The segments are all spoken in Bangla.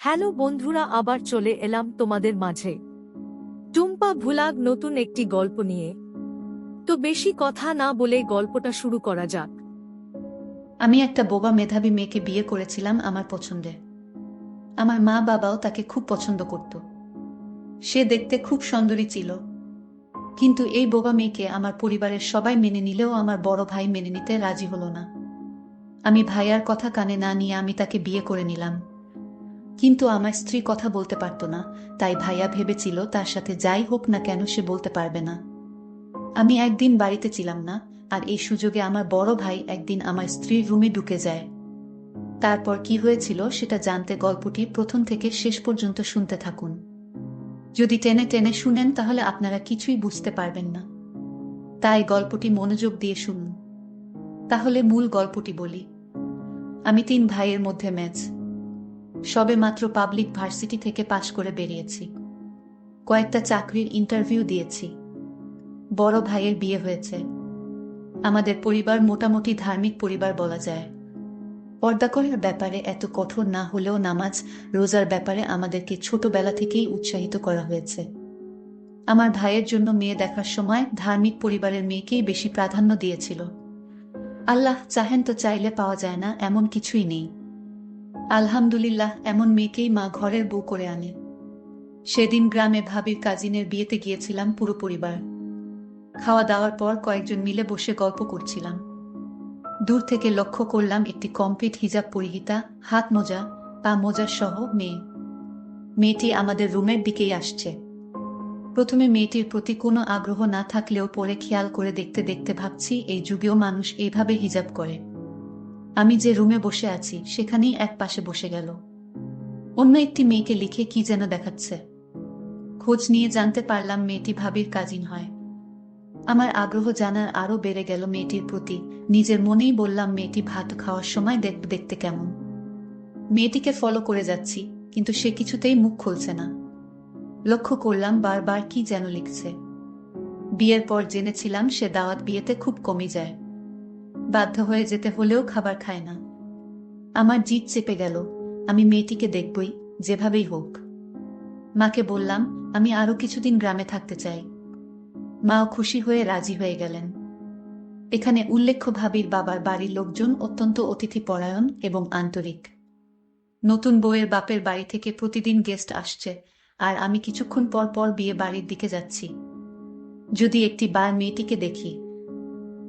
হ্যালো বন্ধুরা, আবার চলে এলাম তোমাদের মাঝে। টুম্পা ভুলাগ নতুন একটি গল্প নিয়ে। তো বেশি কথা না বলে গল্পটা শুরু করা যাক। আমি একটা বোবা মেধাবী মেয়েকে বিয়ে করেছিলাম আমার পছন্দে। আমার মা বাবাও তাকে খুব পছন্দ করত। সে দেখতে খুব সুন্দরী ছিল। কিন্তু এই বোবা মেয়েকে আমার পরিবারের সবাই মেনে নিলেও আমার বড় ভাই মেনে নিতে রাজি হলো না। আমি ভাইয়ার কথা কানে না নিয়ে আমি তাকে বিয়ে করে নিলাম। কিন্তু আমার স্ত্রী কথা বলতে পারত না, তাই ভাইয়া ভেবেছিল তার সাথে যাই হোক না কেন সে বলতে পারবে না। আমি একদিন বাড়িতে ছিলাম না, আর এই সুযোগে আমার বড় ভাই একদিন আমার স্ত্রীর রুমে ঢুকে যায়। তারপর কি হয়েছিল সেটা জানতে গল্পটি প্রথম থেকে শেষ পর্যন্ত শুনতে থাকুন। যদি টেনে টেনে শুনেন তাহলে আপনারা কিছুই বুঝতে পারবেন না। তাই গল্পটি মনোযোগ দিয়ে শুনুন। তাহলে মূল গল্পটি বলি। আমি তিন ভাইয়ের মধ্যে ম্যাচ। সবে মাত্র পাবলিক ভার্সিটি থেকে পাশ করে বেরিয়েছি। কয়েকটা চাকরির ইন্টারভিউ দিয়েছি। বড় ভাইয়ের বিয়ে হয়েছে। আমাদের পরিবার মোটামুটি ধার্মিক পরিবার বলা যায়। পর্দা করার ব্যাপারে এত কঠোর না হলেও নামাজ রোজার ব্যাপারে আমাদেরকে ছোটবেলা থেকেই উৎসাহিত করা হয়েছে। আমার ভাইয়ের জন্য মেয়ে দেখার সময় ধার্মিক পরিবারের মেয়েকেই বেশি প্রাধান্য দিয়েছিল। আল্লাহ চাহেন তো চাইলে পাওয়া যায় না, এমন কিছুই নেই। আলহামদুলিল্লাহ, এমন মেয়েকেই মা ঘরের বউ করে আনে। সেদিন গ্রামে ভাবির কাজিনের বিয়েতে গিয়েছিলাম পুরো পরিবার। খাওয়া দাওয়ার পর কয়েকজন মিলে বসে গল্প করছিলাম। দূর থেকে লক্ষ্য করলাম একটি কমপ্লিট হিজাব পরিহিতা, হাত মোজা, পা মোজা সহ মেয়ে। মেয়েটি আমাদের রুমের দিকেই আসছে। প্রথমে মেয়েটির প্রতি কোনো আগ্রহ না থাকলেও পরে খেয়াল করে দেখতে দেখতে ভাবছি, এই যুগেও মানুষ এইভাবে হিজাব করে। আমি যে রুমে বসে আছি, সেখানেই এক পাশে বসে গেল। অন্য একটি মেয়েকে লিখে কি যেন দেখাচ্ছে। খোঁজ নিয়ে জানতে পারলাম মেয়েটি ভাবির কাজিন হয়। আমার আগ্রহ জানার আরও বেড়ে গেল মেয়েটির প্রতি। নিজের মনেই বললাম, মেয়েটি ভাত খাওয়ার সময় দেখ, দেখতে কেমন? মেয়েটিকে ফলো করে যাচ্ছি, কিন্তু সে কিছুতেই মুখ খুলছে না। লক্ষ্য করলাম বারবার কি যেন লিখছে। বিয়ের পর জেনেছিলাম সে দাওয়াত বিয়েতে খুব কমে যায়। বাধ্য হয়ে যেতে হলেও খাবার খায় না। আমার জিদ চেপে গেল। আমি মেয়েটিকে দেখবই, যেভাবেই হোক। মাকে বললাম, আমি আরও কিছুদিন গ্রামে থাকতে চাই। মাও খুশি হয়ে রাজি হয়ে গেলেন। এখানে উল্লেখ্য ভাবির বাবার বাড়ির লোকজন অত্যন্ত অতিথি পরায়ণ এবং আন্তরিক। নতুন বউয়ের বাপের বাড়ি থেকে প্রতিদিন গেস্ট আসছে, আর আমি কিছুক্ষণ পর পর বিয়ে বাড়ির দিকে যাচ্ছি। যদি একটি বার মেয়েটিকে দেখি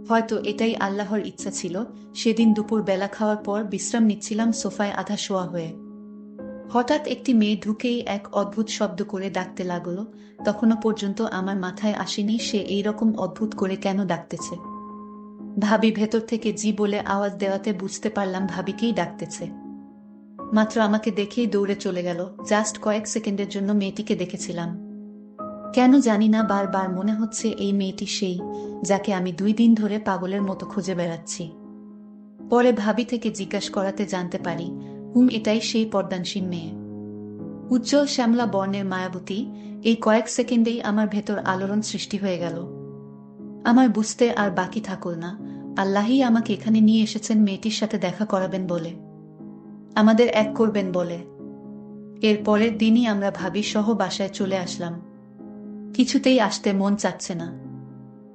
হয়তো এটাই আল্লাহর ইচ্ছা ছিল, সেদিন দুপুর বেলা খাওয়ার পর বিশ্রাম নিচ্ছিলাম সোফায় আধা শোয়া হয়ে। হঠাৎ একটি মেয়ে ঢুকেই এক অদ্ভুত শব্দ করে ডাকতে লাগল, তখনও পর্যন্ত আমার মাথায় আসেনি সে এই রকম অদ্ভুত করে কেন ডাকতেছে। ভাবি ভেতর থেকে জি বলে আওয়াজ দেওয়াতে বুঝতে পারলাম ভাবিকেই ডাকতেছে। মাত্র আমাকে দেখেই দৌড়ে চলে গেল, জাস্ট কয়েক সেকেন্ডের জন্য মেয়েটিকে দেখেছিলাম। কেন জানি না বারবার মনে হচ্ছে এই মেয়েটি সেই, যাকে আমি দুই দিন ধরে পাগলের মতো খুঁজে বেড়াচ্ছি। পরে ভাবি থেকে জিজ্ঞাসা করাতে জানতে পারি, হুম, এটাই সেই পর্দানসীন মেয়ে। উজ্জ্বল শ্যামলা বর্ণের মায়াবতী এই কয়েক সেকেন্ডেই আমার ভেতর আলোড়ন সৃষ্টি হয়ে গেল। আমার বুঝতে আর বাকি থাকল না, আল্লাহই আমাকে এখানে নিয়ে এসেছেন মেয়েটির সাথে দেখা করাবেন বলে। আমাদের এক করবেন বলে। এর পরের দিনই আমরা ভাবি সহ বাসায় চলে আসলাম। কিছুতেই আসতে মন চাচ্ছে না।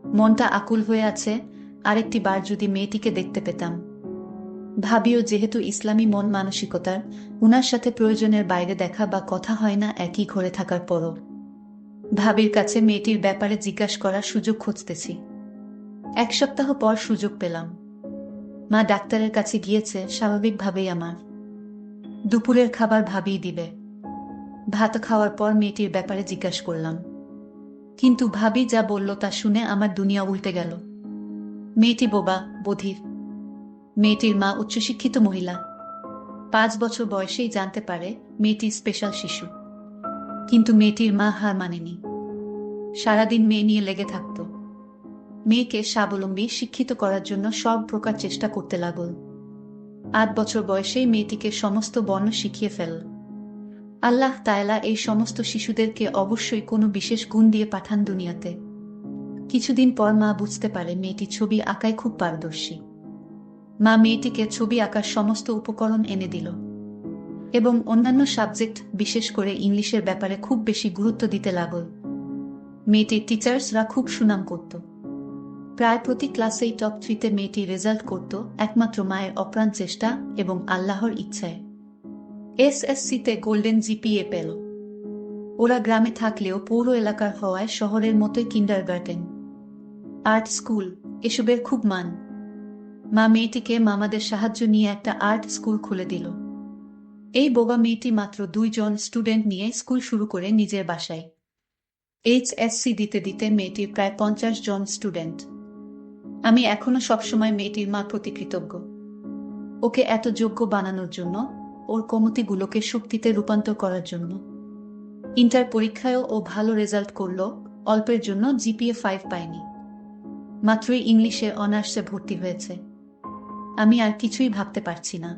মনটা আকুল হয়ে আছে, আরেকটি বার যদি মেয়েটিকে দেখতে পেতাম। ভাবিও যেহেতু ইসলামী মন মানসিকতার, উনার সাথে প্রয়োজনের বাইরে দেখা বা কথা হয় না একই ঘরে থাকার পরও। ভাবির কাছে মেয়েটির ব্যাপারে জিজ্ঞাসা করার সুযোগ খুঁজতেছি। এক সপ্তাহ পর সুযোগ পেলাম। মা ডাক্তারের কাছে গিয়েছে, স্বাভাবিকভাবেই আমার। দুপুরের খাবার ভাবিই দিবে। ভাত খাওয়ার পর মেয়েটির ব্যাপারে জিজ্ঞাসা করলাম। কিন্তু ভাবি যা বলল তা শুনে আমার দুনিয়া উল্টে গেল। মেয়েটি বোবা, বধির। মেয়েটির মা উচ্চশিক্ষিত মহিলা। পাঁচ বছর বয়সেই জানতে পারে মেয়েটি স্পেশাল শিশু। কিন্তু মেয়েটির মা হার মানেনি। সারাদিন মেয়ে নিয়ে লেগে থাকত। মেয়েকে স্বাবলম্বী, শিক্ষিত করার জন্য সব প্রকার চেষ্টা করতে লাগল। আট বছর বয়সেই মেয়েটিকে সমস্ত বর্ণ শিখিয়ে ফেলল আল্লাহ তায়লা এই সমস্ত শিশুদেরকে অবশ্যই কোনো বিশেষ গুণ দিয়ে পাঠান দুনিয়াতে। কিছুদিন পর মা বুঝতে পারে মেয়েটি ছবি আঁকায় খুব পারদর্শী। মা মেয়েটিকে ছবি আঁকার সমস্ত উপকরণ এনে দিল এবং অন্যান্য সাবজেক্ট, বিশেষ করে ইংলিশের ব্যাপারে খুব বেশি গুরুত্ব দিতে লাগল। মেয়েটির টিচার্সরা খুব সুনাম করত। প্রায় প্রতি ক্লাসেই টপ থ্রিতে মেয়েটি রেজাল্ট করত একমাত্র মায়ের অপ্রাণ চেষ্টা এবং আল্লাহর ইচ্ছায়। এসএসসিতে গোল্ডেন জিপিএ পেল। ওরা গ্রামে থাকলেও পৌর এলাকার হওয়ায় শহরের মতোই কিন্ডার গার্ডেন আর্ট স্কুল এসবের খুব মান। মা মেয়েটিকে মামাদের সাহায্য নিয়ে একটা আর্ট স্কুল খুলে দিল। এই বোবা মেয়েটি মাত্র দুইজন স্টুডেন্ট নিয়ে স্কুল শুরু করে নিজের বাসায়। এইচ এইচএসসি দিতে দিতে মেয়েটির প্রায় পঞ্চাশ জন স্টুডেন্ট আমি এখনও সবসময় মেয়েটির মা প্রতি কৃতজ্ঞ। ওকে এত যোগ্য বানানোর জন্য ওর কমতিগুলোকে শক্তিতে রূপান্তর করার জন্য। ইন্টার পরীক্ষায়ও ও ভালো রেজাল্ট করল অল্পের জন্য জিপিএ ফাইভ পায়নি মাত্রই ইংলিশে অনার্সে ভর্তি হয়েছে। আমি আর কিছুই ভাবতে পারছি না।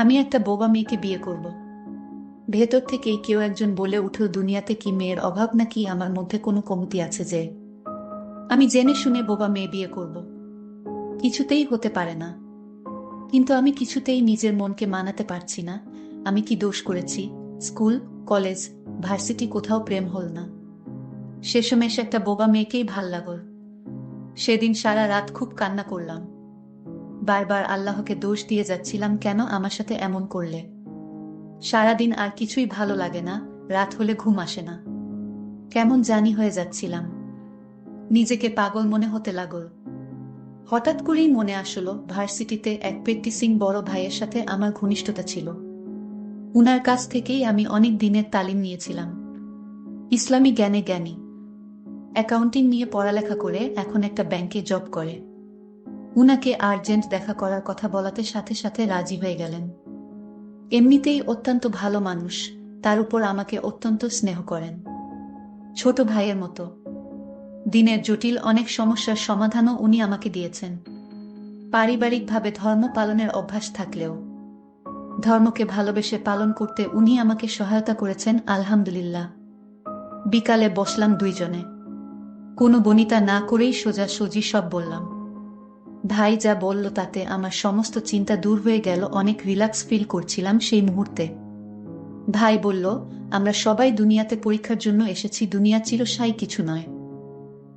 আমি একটা বোবা মেয়েকে বিয়ে করব। ভেতর থেকেই কেউ একজন বলে উঠল, দুনিয়াতে কি মেয়ের অভাব নাকি আমার মধ্যে কোনো কমতি আছে যে? আমি জেনে শুনে বোবা মেয়ে বিয়ে করব। কিছুতেই হতে পারে না। কিন্তু আমি কিছুতেই নিজের মনকে মানাতে পারছি না। আমি কি দোষ করেছি? স্কুল, কলেজ, ভার্সিটি কোথাও প্রেম হল না। শেষমেশ একটা বোবা মেয়েকেই ভালো লাগল। সেদিন সারা রাত খুব কান্না করলাম। বারবার আল্লাহকে দোষ দিয়ে যাচ্ছিলাম কেন আমার সাথে এমন করলে? সারাদিন আর কিছুই ভালো লাগে না, রাত হলে ঘুম আসে না। কেমন জানি হয়ে যাচ্ছিলাম। নিজেকে পাগল মনে হতে লাগল। হঠাৎ করেই মনে আসলো, ভার্সিটিতে এক প্র্যাকটিসিং বড় ভাইয়ের সাথে আমার ঘনিষ্ঠতা ছিল। উনার কাছ থেকেই আমি অনেক দিনের তালিম নিয়েছিলাম। ইসলামী জ্ঞানে জ্ঞানী। অ্যাকাউন্টিং নিয়ে পড়ালেখা করে এখন একটা ব্যাংকে জব করে। উনাকে আর্জেন্ট দেখা করার কথা বলাতে সাথে সাথে রাজি হয়ে গেলেন। এমনিতেই অত্যন্ত ভালো মানুষ, তার উপর আমাকে অত্যন্ত স্নেহ করেন। ছোট ভাইয়ের মতো। দিনের জটিল অনেক সমস্যার সমাধানও উনি আমাকে দিয়েছেন। পারিবারিকভাবে ধর্ম পালনের অভ্যাস থাকলেও। ধর্মকে ভালোবেসে পালন করতে উনি আমাকে সহায়তা করেছেন, আলহামদুলিল্লাহ। বিকালে বসলাম দুইজনে। কোনো বনিতা না করেই সোজা সজি সব বললাম। ভাই যা বলল তাতে আমার সমস্ত চিন্তা দূর হয়ে গেল, অনেক রিল্যাক্স ফিল করছিলাম সেই মুহূর্তে। ভাই বলল, আমরা সবাই দুনিয়াতে পরীক্ষার জন্য এসেছি, দুনিয়া চিরসাই কিছু নয়।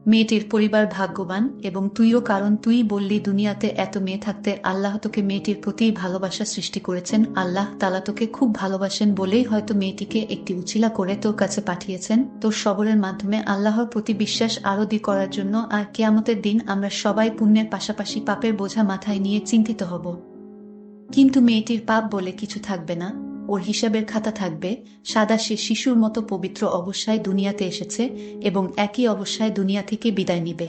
মেয়েটির পরিবার ভাগ্যবান এবং তুইও কারণ তুই বললি দুনিয়াতে এত মেয়ে থাকতে আল্লাহ তোকে মেয়েটির প্রতি ভালোবাসা সৃষ্টি করেছেন। আল্লাহ তালা তোকে খুব ভালোবাসেন বলেই হয়তো মেয়েটিকে একটি উচিলা করে তোর কাছে পাঠিয়েছেন। তোর সবরের মাধ্যমে আল্লাহর প্রতি বিশ্বাস আরও দি করার জন্য আর কেয়ামতের দিন আমরা সবাই পুণ্যের পাশাপাশি পাপের বোঝা মাথায় নিয়ে চিন্তিত হব। কিন্তু মেয়েটির পাপ বলে কিছু থাকবে না। ওর হিসাবের খাতা থাকবে। সাদা সে শিশুর মতো পবিত্র অবস্থায় দুনিয়াতে এসেছে এবং একই অবস্থায় দুনিয়া থেকে বিদায় নিবে।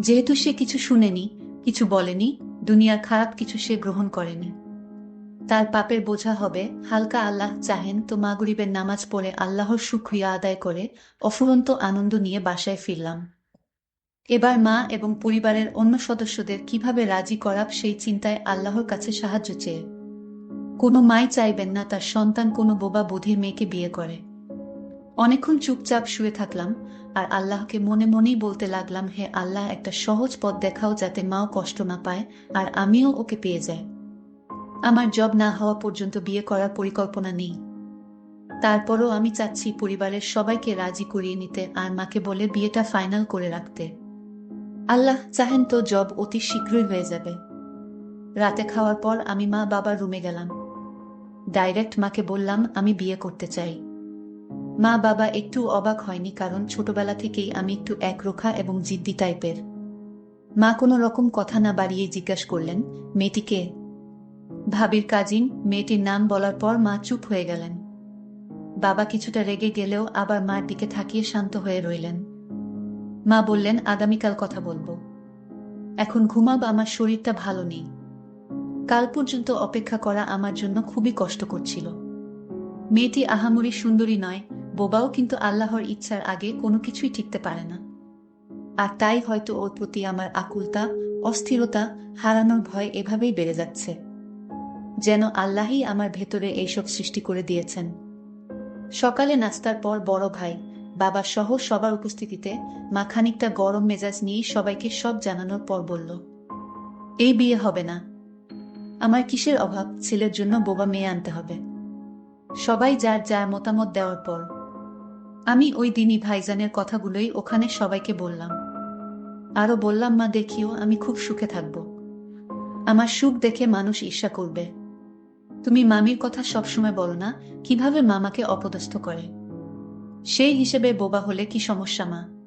যেহেতু সে কিছু শুনেনি, কিছু বলেনি, দুনিয়ার খারাপ কিছু সে গ্রহণ করেনি। তার পাপের বোঝা হবে, হালকা আল্লাহ চাহেন তো মাগরিবের নামাজ পড়ে আল্লাহর শুক্রিয়া আদায় করে অফুরন্ত আনন্দ নিয়ে বাসায় ফিরলাম। এবার মা এবং পরিবারের অন্য সদস্যদের কীভাবে রাজি করাব সেই চিন্তায় আল্লাহর কাছে সাহায্য চেয়ে। কোনো মাই চাইবেন না, তার সন্তান কোনো বোবা বধির মেয়েকে বিয়ে করে। অনেকক্ষণ চুপচাপ শুয়ে থাকলাম আর আল্লাহকে মনে মনেই বলতে লাগলাম, হে আল্লাহ, একটা সহজ পথ দেখাও যাতে মাও কষ্ট না পায় আর আমিও ওকে পেয়ে যাই। আমার জব না হওয়া পর্যন্ত বিয়ে করার পরিকল্পনা নেই। তারপরও আমি চাচ্ছি পরিবারের সবাইকে রাজি করিয়ে নিতে আর মাকে বলে বিয়েটা ফাইনাল করে রাখতে। আল্লাহ চাহেন তো জব অতি শীঘ্রই হয়ে যাবে। রাতে খাওয়ার পর আমি মা বাবার রুমে গেলাম। ডাইরেক্ট মাকে বললাম, আমি বিয়ে করতে চাই। মা বাবা একটু অবাক হয়নি কারণ ছোটবেলা থেকেই আমি একটু একরোখা এবং জিদ্দি টাইপের। মা কোনো রকম কথা না বাড়িয়ে জিজ্ঞাসা করলেন, মেয়েটিকে? ভাবির কাজিন মেয়েটির নাম বলার পর মা চুপ হয়ে গেলেন। বাবা কিছুটা রেগে গেলেও আবার মার দিকে থাকিয়ে শান্ত হয়ে রইলেন। মা বললেন, আগামীকাল কথা বলব। এখন ঘুমাব, আমার শরীরটা ভালো নেই। কাল পর্যন্ত অপেক্ষা করা আমার জন্য খুবই কষ্ট করছিল মেয়েটি আহামরি সুন্দরী নয়, বোবাও কিন্তু আল্লাহর ইচ্ছার আগে কোনো কিছুই ঠিকতে পারে না। আর তাই হয়তো ওর প্রতি আমার আকুলতা, অস্থিরতা, হারানোর ভয় এভাবেই বেড়ে যাচ্ছে। যেন আল্লাহই আমার ভেতরে এইসব সৃষ্টি করে দিয়েছেন। সকালে নাস্তার পর বড় ভাই, বাবা সহ সবার উপস্থিতিতে মা খানিকটা গরম মেজাজ নিয়ে সবাইকে সব জানানোর পর বলল, এই বিয়ে হবে না আমার কিসের অভাব? ছেলের জন্য বোবা মেয়ে আনতে হবে। সবাই যার যার মতামত দেওয়ার পর। আমি ওই দিনই ভাইজানের কথাগুলোই ওখানে সবাইকে বললাম। আরও বললাম, মা, দেখিও, আমি খুব সুখে থাকব। আমার সুখ দেখে মানুষ ঈর্ষা করবে। তুমি মামির কথা সবসময় বলো না, কীভাবে মামাকে অপদস্থ করে? সেই হিসেবে বোবা হলে কি সমস্যা, মা?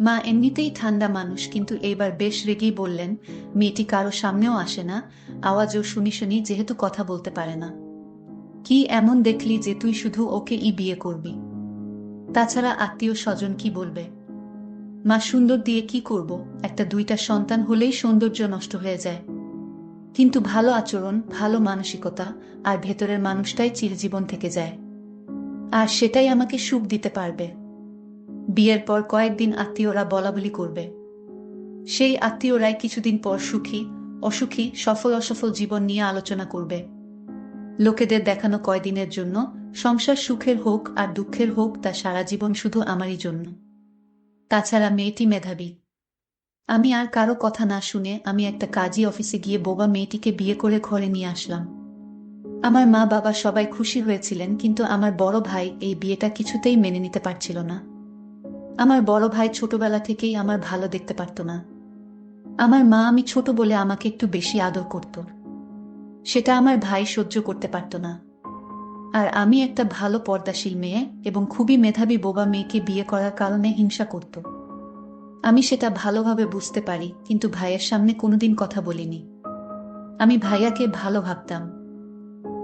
মা এমনিতেই ঠান্ডা মানুষ, কিন্তু এইবার বেশ রেগেই বললেন, মেয়েটি কারও সামনেও আসে না আওয়াজও শুনি শুনি যেহেতু কথা বলতে পারে না। কি এমন দেখলি যে তুই শুধু ওকে ই বিয়ে করবি? তাছাড়া আত্মীয় স্বজন কি বলবে? মা, সুন্দর দিয়ে কি করব? একটা দুইটা সন্তান হলেই সৌন্দর্য নষ্ট হয়ে যায়। কিন্তু ভালো আচরণ, ভালো মানসিকতা, আর ভেতরের মানুষটাই চিরজীবন থেকে যায়। আর সেটাই আমাকে সুখ দিতে পারবে। বিয়ের পর কয়েকদিন আত্মীয়রা বলাবলি করবে। সেই আত্মীয়রাই কিছুদিন পর সুখী, অসুখী, সফল, অসফল জীবন নিয়ে আলোচনা করবে। লোকেদের দেখানো কয়দিনের জন্য সংসার সুখের হোক আর দুঃখের হোক তা সারা জীবন শুধু আমারই জন্য। তাছাড়া মেয়েটি মেধাবী। আমি আর কারও কথা না শুনে আমি একটা কাজী অফিসে গিয়ে বোবা মেয়েটিকে বিয়ে করে ঘরে নিয়ে আসলাম। আমার মা বাবা সবাই খুশি হয়েছিলেন, কিন্তু আমার বড় ভাই এই বিয়েটা কিছুতেই মেনে নিতে পারছিল না। আমার বড় ভাই ছোটবেলা থেকেই আমার ভালো দেখতে পারত না। আমার মা আমি ছোট বলে আমাকে একটু বেশি আদর করত। সেটা আমার ভাই সহ্য করতে পারত না। আর আমি একটা ভালো পর্দাশীল মেয়ে এবং খুবই মেধাবী বোবা মেয়েকে বিয়ে করার কারণে হিংসা করত। আমি সেটা ভালোভাবে বুঝতে পারি, কিন্তু ভাইয়ের সামনে কোনোদিন কথা বলিনি। আমি ভাইয়াকে ভালো ভাবতাম।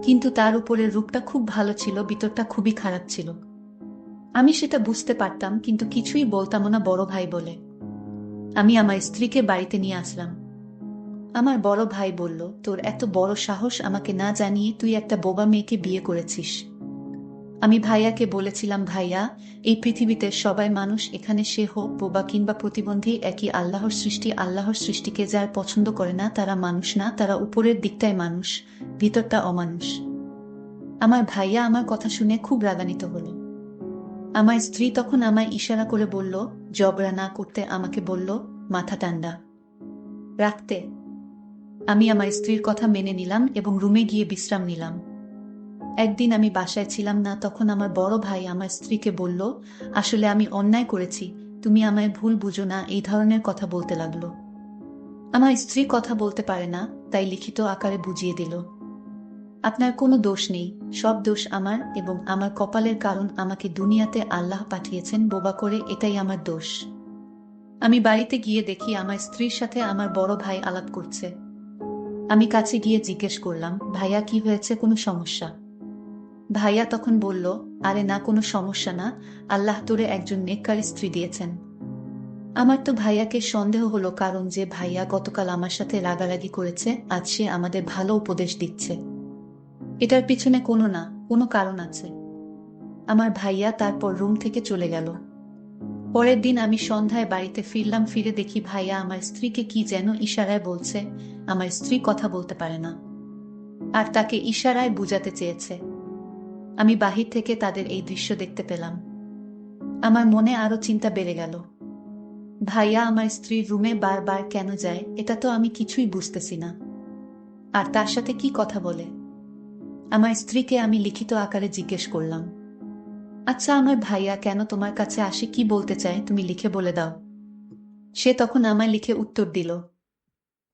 কিন্তু তার উপরের রূপটা খুব ভালো ছিল, ভিতরটা খুবই খারাপ ছিল। আমি সেটা বুঝতে পারতাম, কিন্তু কিছুই বলতাম না বড় ভাই বলে। আমি আমার স্ত্রীকে বাড়িতে নিয়ে আসলাম। আমার বড় ভাই বলল, তোর এত বড় সাহস আমাকে না জানিয়ে তুই একটা বোবা মেয়েকে বিয়ে করেছিস। আমি ভাইয়াকে বলেছিলাম, ভাইয়া, এই পৃথিবীতে সবাই মানুষ, এখানে সে হোক, বোবা কিংবা প্রতিবন্ধী, একই আল্লাহর সৃষ্টি, আল্লাহর সৃষ্টিকে যার পছন্দ করে না, তারা মানুষ না, তারা উপরের দিকটাই মানুষ, ভিতরটা অমানুষ। আমার ভাইয়া আমার কথা শুনে খুব রাগান্বিত হলো। আমার স্ত্রী তখন আমায় ইশারা করে বলল, জবরা না করতে আমাকে বলল, মাথা ঠান্ডা। রাখতে। আমি আমার স্ত্রীর কথা মেনে নিলাম এবং রুমে গিয়ে বিশ্রাম নিলাম। একদিন আমি বাসায় ছিলাম না, তখন আমার বড় ভাই আমার স্ত্রীকে বলল, আসলে আমি অন্যায় করেছি, তুমি আমায় ভুল বুঝো না, এই ধরনের কথা বলতে লাগল। আমার স্ত্রী কথা বলতে পারে না, তাই লিখিত আকারে বুঝিয়ে দিল। আপনার কোনো দোষ নেই, সব দোষ আমার এবং আমার কপালের কারণ আমাকে দুনিয়াতে আল্লাহ পাঠিয়েছেন বোবা করে এটাই আমার দোষ। আমি বাড়িতে গিয়ে দেখি আমার স্ত্রীর সাথে আমার বড় ভাই আলাপ করছে। আমি কাছে গিয়ে জিজ্ঞেস করলাম, ভাইয়া, কি হয়েছে? কোনো সমস্যা? ভাইয়া তখন বলল, আরে না, কোনো সমস্যা না, আল্লাহ তোরে একজন নেককার স্ত্রী দিয়েছেন। আমার তো ভাইয়াকে সন্দেহ হলো কারণ যে ভাইয়া গতকাল আমার সাথে রাগারাগি করেছে, আজ সে আমাদের ভালো উপদেশ দিচ্ছে। এটার পিছনে কোনো না, কোনো কারণ আছে। আমার ভাইয়া তারপর রুম থেকে চলে গেল। পরের দিন আমি সন্ধ্যায় বাড়িতে ফিরলাম, ফিরে দেখি ভাইয়া আমার স্ত্রীকে কি যেন ইশারায় বলছে, আমার স্ত্রী কথা বলতে পারে না। আর তাকে ইশারায় বুঝাতে চেয়েছে। আমি বাহির থেকে তাদের এই দৃশ্য দেখতে পেলাম। আমার মনে আরও চিন্তা বেড়ে গেল। ভাইয়া আমার স্ত্রীর রুমে বারবার কেন যায়, এটা তো আমি কিছুই বুঝতেছি না। আর তার সাথে কি কথা বলে? আমার স্ত্রীকে আমি লিখিত আকারে জিজ্ঞেস করলাম আচ্ছা আমার ভাইয়া, কেন তোমার কাছে আসে? কি বলতে চায়? তুমি লিখে বলে দাও। সে তখন আমায় লিখে উত্তর দিল,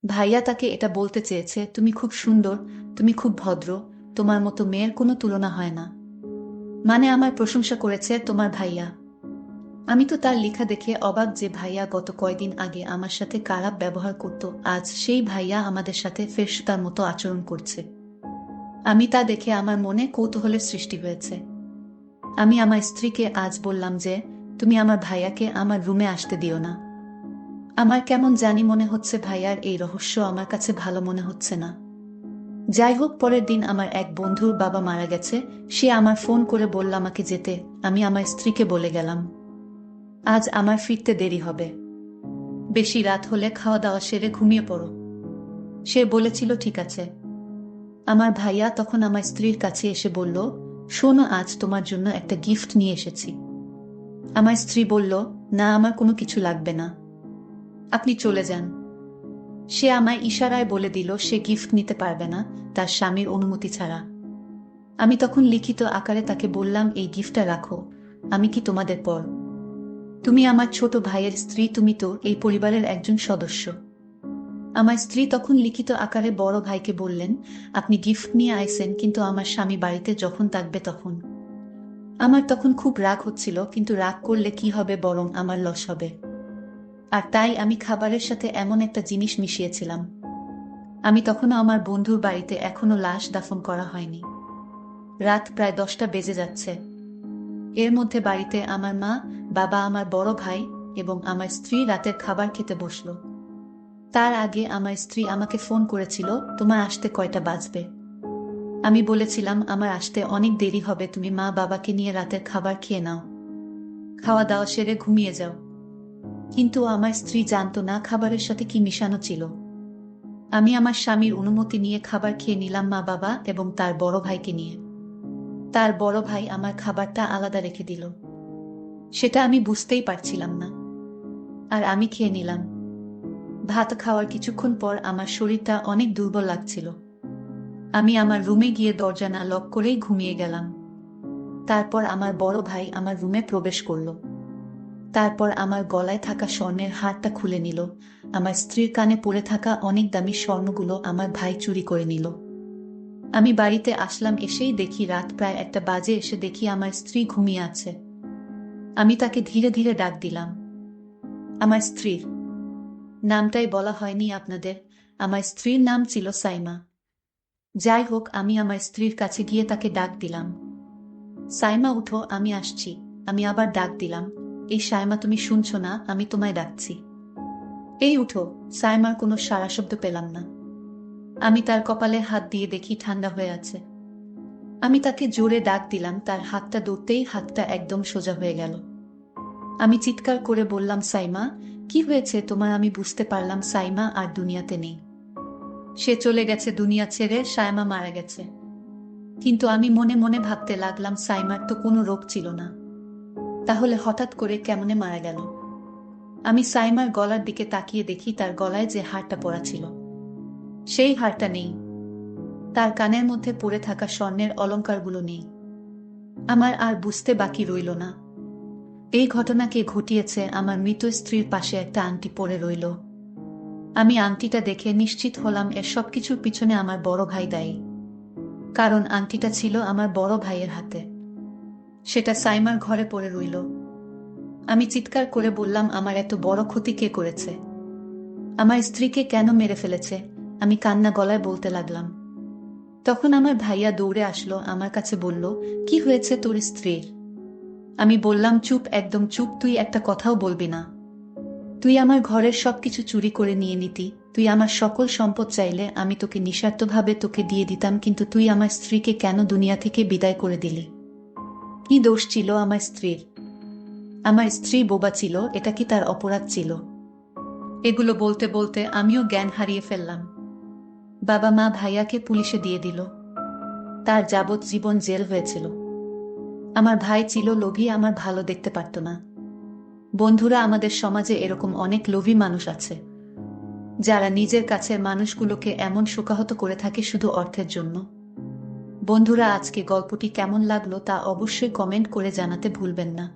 ভাইয়া তাকে এটা বলতে চেয়েছে, তুমি খুব সুন্দর, তুমি খুব ভদ্র, তোমার মতো মেয়ের কোনো তুলনা হয় না। মানে আমার প্রশংসা করেছে তোমার ভাইয়া। আমি তো তার লেখা দেখে অবাক যে ভাইয়া গত কয়দিন আগে আমার সাথে খারাপ ব্যবহার করত, আজ সেই ভাইয়া আমাদের সাথে ফেরসুতার মতো আচরণ করছে। আমি তা দেখে আমার মনে কৌতূহলের সৃষ্টি হয়েছে। আমি আমার স্ত্রীকে আজ বললাম যে, তুমি আমার ভাইয়াকে আমার রুমে আসতে দিও না। আমার কেমন জানি মনে হচ্ছে ভাইয়ার এই রহস্য আমার কাছে ভালো মনে হচ্ছে না। যাই হোক, পরের দিন আমার এক বন্ধুর বাবা মারা গেছে। সে আমার ফোন করে বলল আমাকে যেতে। আমি আমার স্ত্রীকে বলে গেলাম, আজ আমার ফিরতে দেরি হবে। বেশি রাত হলে খাওয়া দাওয়া সেরে ঘুমিয়ে পড়ো। সে বলেছিল, ঠিক আছে। আমার ভাইয়া তখন আমার স্ত্রীর কাছে এসে বলল, শোনো, আজ তোমার জন্য একটা গিফট নিয়ে এসেছি। আমার স্ত্রী বলল, না, আমার কোনো কিছু লাগবে না। আপনি চলে যান। সে আমায় ইশারায় বলে দিল, সে গিফট নিতে পারবে না, তার স্বামীর অনুমতি ছাড়া। আমি তখন লিখিত আকারে তাকে বললাম, এই গিফটটা রাখো, আমি কি তোমাদের পর? তুমি আমার ছোট ভাইয়ের স্ত্রী, তুমি তো এই পরিবারের একজন সদস্য। আমার স্ত্রী তখন লিখিত আকারে বড় ভাইকে বললেন, আপনি গিফট নিয়ে আইসেন কিন্তু আমার স্বামী বাড়িতে যখন থাকবে তখন। আমার তখন খুব রাগ হচ্ছিল, কিন্তু রাগ করলে কি হবে বরং আমার লস হবে। আর তাই আমি খাবারের সাথে এমন একটা জিনিস মিশিয়েছিলাম। আমি তখনও আমার বন্ধুর বাড়িতে এখনও লাশ দাফন করা হয়নি। রাত প্রায় দশটা বেজে যাচ্ছে। এর মধ্যে বাড়িতে আমার মা, বাবা আমার বড় ভাই এবং আমার স্ত্রী রাতের খাবার খেতে বসল। তার আগে আমার স্ত্রী আমাকে ফোন করেছিল, তোমার আসতে কয়টা বাজবে? আমি বলেছিলাম, আমার আসতে অনেক দেরি হবে, তুমি মা বাবাকে নিয়ে রাতের খাবার খেয়ে নাও। খাওয়া দাওয়া সেরে ঘুমিয়ে যাও। কিন্তু আমার স্ত্রী জানতো না খাবারের সাথে কি মিশানো ছিল। আমি আমার স্বামীর অনুমতি নিয়ে খাবার খেয়ে নিলাম মা বাবা এবং তার বড় ভাইকে নিয়ে। তার বড় ভাই আমার খাবারটা আলাদা রেখে দিল। সেটা আমি বুঝতেই পারছিলাম না। আর আমি খেয়ে নিলাম। ভাত খাওয়ার কিছুক্ষণ পর আমার শরীরটা অনেক দুর্বল লাগছিল। আমি আমার রুমে গিয়ে দরজা না লক করেই ঘুমিয়ে গেলাম। তারপর আমার বড় ভাই আমার রুমে প্রবেশ করল। তারপর আমার গলায় থাকা স্বর্ণের হারটা খুলে নিল। আমার স্ত্রীর কানে পড়ে থাকা অনেক দামি স্বর্ণগুলো আমার ভাই চুরি করে নিল। আমি বাড়িতে আসলাম এসেই দেখি রাত প্রায় একটা বাজে এসে দেখি আমার স্ত্রী ঘুমিয়ে আছে। আমি তাকে ধীরে ধীরে ডাক দিলাম। আমার স্ত্রীর নামটাই বলা হয়নি আপনাদের। আমার স্ত্রীর নাম ছিল সাইমা। যাই হোক, আমি আমার স্ত্রীর কাছে গিয়ে তাকে ডাক দিলাম। সাইমা, উঠো, আমি আসছি। আমি আবার ডাক দিলাম। এই সাইমা, তুমি শুনছো না? আমি তোমায় ডাকছি। এই উঠো। সাইমার কোনো সারা শব্দ পেলাম না। আমি তার কপালে হাত দিয়ে দেখি ঠান্ডা হয়ে আছে। আমি তাকে জোরে ডাক দিলাম। তার হাতটা দৌড়তেই হাতটা একদম সোজা হয়ে গেল। আমি চিৎকার করে বললাম, সাইমা কি হয়েছে তোমার আমি বুঝতে পারলাম সাইমা আর দুনিয়াতে নেই। সে চলে গেছে দুনিয়া ছেড়ে সাইমা মারা গেছে। কিন্তু আমি মনে মনে ভাবতে লাগলাম সাইমার তো কোনো রোগ ছিল না। তাহলে হঠাৎ করে কেমনে মারা গেল? আমি সাইমার গলার দিকে তাকিয়ে দেখি তার গলায় যে হারটা পড়া ছিল। সেই হারটা নেই। তার কানের মধ্যে পড়ে থাকা স্বর্ণের অলংকারগুলো নেই। আমার আর বুঝতে বাকি রইল না। এই ঘটনাকে ঘটিয়েছে আমার মৃত স্ত্রীর পাশে একটা আংটি পড়ে রইল। আমি আংটিটা দেখে নিশ্চিত হলাম এর সব কিছুর পিছনে আমার বড় ভাই দায়ী। কারণ আংটিটা ছিল আমার বড় ভাইয়ের হাতে। সেটা সাইমার ঘরে পড়ে রইল। আমি চিৎকার করে বললাম, আমার এত বড় ক্ষতি কে করেছে? আমার স্ত্রীকে কেন মেরে ফেলেছে? আমি কান্না গলায় বলতে লাগলাম। তখন আমার ভাইয়া দৌড়ে আসলো, আমার কাছে বলল, কি হয়েছে তোর স্ত্রীর? আমি বললাম, চুপ, একদম চুপ, তুই একটা কথাও বলবি না। তুই আমার ঘরের সব কিছু চুরি করে নিয়ে নিতি। তুই আমার সকল সম্পদ চাইলে আমি তোকে নিঃস্বার্থভাবে তোকে দিয়ে দিতাম, কিন্তু তুই আমার স্ত্রীকে কেন দুনিয়া থেকে বিদায় করে দিলি? কি দোষ ছিল আমার স্ত্রীর? আমার স্ত্রী বোবা ছিল, এটা কি তার অপরাধ ছিল? এগুলো বলতে বলতে আমিও জ্ঞান হারিয়ে ফেললাম। বাবা মা ভাইয়াকে পুলিশে দিয়ে দিল। তার যাবজ্জীবন জেল হয়েছিল। আমার ভাই ছিল লোভী, আমার ভালো দেখতে পারত না। বন্ধুরা আমাদের সমাজে এরকম অনেক লোভী মানুষ আছে, যারা নিজের কাছের মানুষগুলোকে এমন শোকাহত করে থাকে শুধু অর্থের জন্য। বন্ধুরা, আজকে গল্পটি কেমন লাগল তা অবশ্যই কমেন্ট করে জানাতে ভুলবেন না।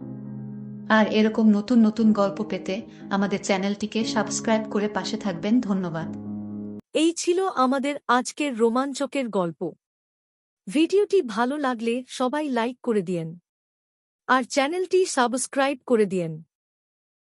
আর এরকম নতুন নতুন গল্প পেতে আমাদের চ্যানেলটিকে সাবস্ক্রাইব করে পাশে থাকবেন। ধন্যবাদ। এই ছিল আমাদের আজকের রোমাঞ্চকের গল্প। ভিডিওটি ভালো লাগলে সবাই লাইক করে দিয়েন। আর চ্যানেলটি সাবস্ক্রাইব করে দিয়েন।